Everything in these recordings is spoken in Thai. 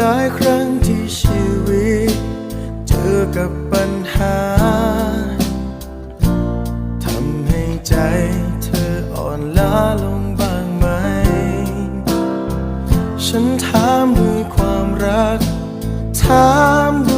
ลายครั้งที่ชีวิต เจอกับปัญหาทำให้ใจเธออ่อนล้าลงบ้างไหม ฉันถามด้วยความรัก ถามด้วย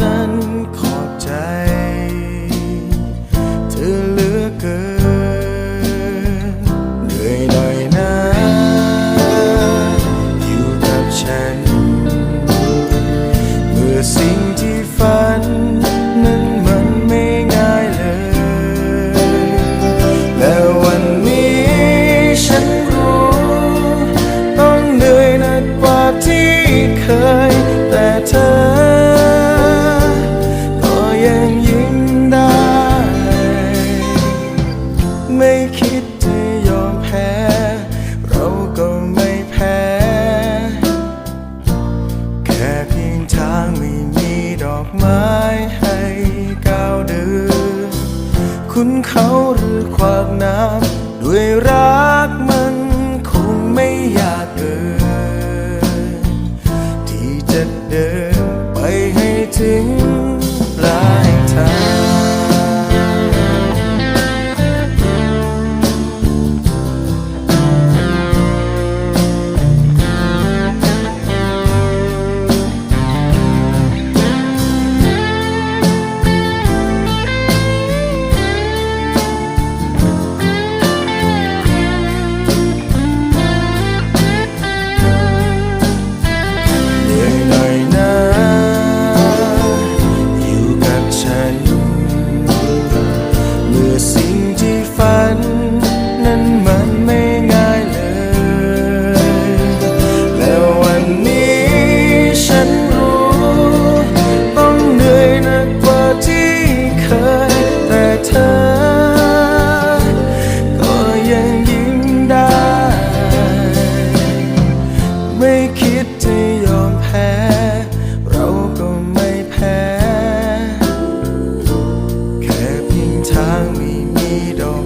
ไม่คิดจะยอมแพ้ เราก็ไม่แพ้ แค่เพียงทางไม่มีดอกไม้ให้ก้าวเดินคุณเขาหรือขวากน้ำด้วยรักมัน มันไม่ง่ายเลย แล้ววันนี้ฉันรู้ ต้องเหนื่อยหนักกว่าที่เคย แต่เธอ ก็ยังยิ้มได้ ไม่คิดจะยอมแพ้ เราก็ไม่แพ้ แค่เพียงทางไม่มีดอก